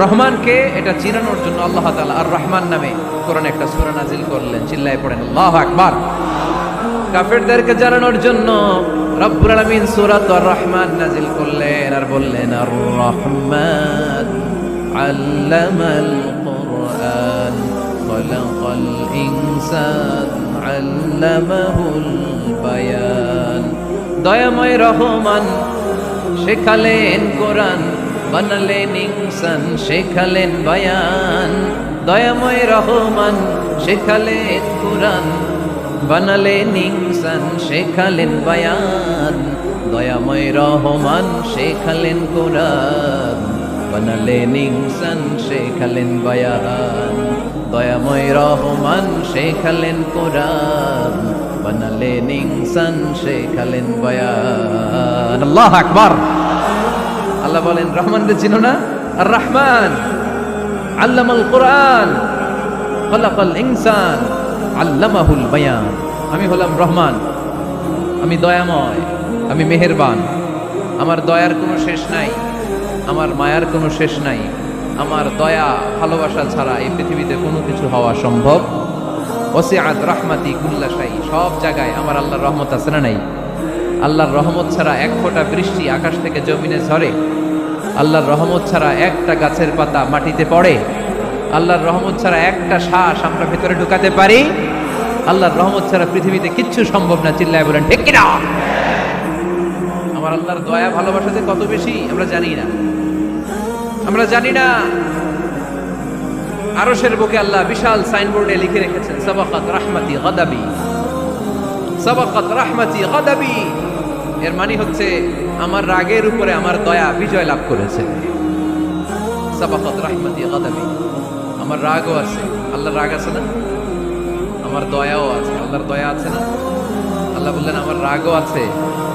রহমানকে এটা চিনানোর জন্য আল্লাহ তালা আর রহমান নামে কোরআন একটা সূরা নাজিল করলেন। চিল্লায় পড়েন, আল্লাহু আকবার। কাফেরদেরকে জানানোর জন্য রব্বুল আলামিন সূরাত আর রহমান নাজিল করলেন আর বললেন, আর রহমান আল্লামাল কোরআন, খলাকাল ইনসান, আল্লামাহুল বায়ান। দয়াময় রহমান, শেখালেন কোরআন বানালেন ইনসান শেখালেন বায়ান। দয়াময় রহমান শেখালেন কোরআন। বানালেন ইনসান শেখালেন বায়ান। দয়াময় রহমান শেখালেন কোরআন। বানালেন ইনসান শেখালেন বায়ান। দয়াময় রহমান শেখালেন কোরআন। বানালেন ইনসান শেখালেন বায়ান। আল্লাহ আকবার। আল্লাহ বলেন, রহমান রে চিনো না? আর রহমান, আল্লামাল কোরআন, খলাকাল ইনসান, আল্লামাহুল বায়ান। আমি হলাম রহমান, আমি দয়াময়, আমি মেহেরবান। আমার দয়ার কোনো শেষ নাই, আমার মায়ার কোনো শেষ নাই। আমার দয়া, ভালোবাসা ছাড়া এই পৃথিবীতে কোনো কিছু হওয়া সম্ভব। ওসিআত রাহমাতি কুল্লাশাই সব জায়গায় আমার আল্লাহর রহমত আছে না নাই? আল্লাহর রহমত ছাড়া এক ফোঁটা বৃষ্টি আকাশ থেকে জমিনে ঝরে। আল্লাহর রহমত ছাড়া একটা গাছের পাতা মাটিতে পড়ে। আল্লাহর রহমত ছাড়া একটা শ্বাস আমরা ভেতরে ঢুকাতে পারি। আল্লাহর রহমত ছাড়া পৃথিবীতে কিচ্ছু সম্ভব না, চিল্লায় বলেন, ঠিক কিনা? আমার আল্লাহর দয়া ভালোবাসাতে কত বেশি, আমরা জানি না। আমরা জানি না। আরশের বুকে আল্লাহ বিশাল সাইনবোর্ডে লিখে রেখেছেন, সাবাকাত রাহমাতি গাদাবি। সাবাকাত রাহমাতি গাদাবি। এর মানে হচ্ছে আমার রাগের উপরে আমার দয়া বিজয় লাভ করেছে। সাবাকাত রাহমাতি গাদাবি। আমার রাগও আছে। আল্লাহর রাগ আছে না? আমার দয়াও আছে। আল্লাহর দয়া আছে না? আল্লাহ বললেন, আমার রাগও আছে,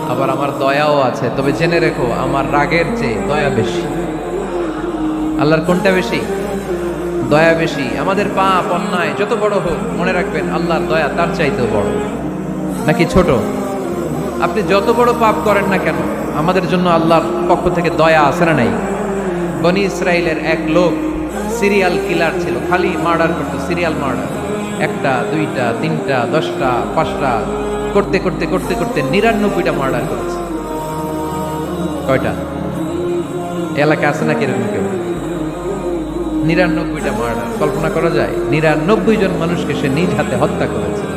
আবার আমার দয়াও আছে। তবে জেনে রেখো, আমার রাগের চেয়ে দয়া বেশি। আল্লাহর কোনটা বেশি? দয়া বেশি। আমাদের পাপ, অন্যায়, যত বড় হোক, মনে রাখবেন, আল্লাহর দয়া তার চাইতেও বড়। নাকি ছোট? আপনি যত বড় পাপ করেন না কেন, আমাদের জন্য আল্লাহর পক্ষ থেকে দয়া আসে না নাই? বনি ইসরায়েলের এক লোক সিরিয়াল কিলার ছিল, খালি মার্ডার করতো, সিরিয়াল মার্ডার। একটা, দুইটা, তিনটা, দশটা, পাঁচটা, করতে করতে করতে করতে নিরানব্বইটা মার্ডার করেছে। কয়টা? এলাকা আছে না কীরকম কেউ? নিরানব্বইটা মার্ডার, কল্পনা করা যায়, নিরানব্বই জন মানুষকে সে নিজ হাতে হত্যা করেছে।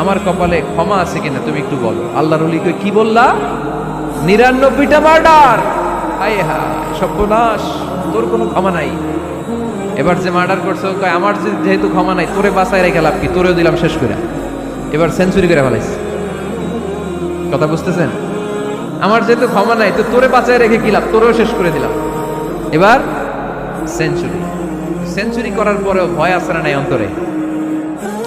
আমার কপালে ক্ষমা আছে কিনা তুমি একটু বলো। আল্লাহ অলিকে কি বললা? নিরানব্বইটা মার্ডার হায় হায় সর্বনাশ, তোর কোনো ক্ষমা নাই। এবার যে মার্ডার করছে আমার যেহেতু ক্ষমা নাই, তোরে বাসায় রেখে লাভ কি? তোরেও দিলাম শেষ করে। এবার সেঞ্চুরি করে ফেলাইছে। কথা বুঝতেছেন? আমার যেহেতু ক্ষমা নাই, তো তোরে বাঁচায় রেখে কি লাভ? তোরেও শেষ করে দিলাম। এবার সেঞ্চুরি সেঞ্চুরি করার পরেও ভয় আসে না নাই অন্তরে?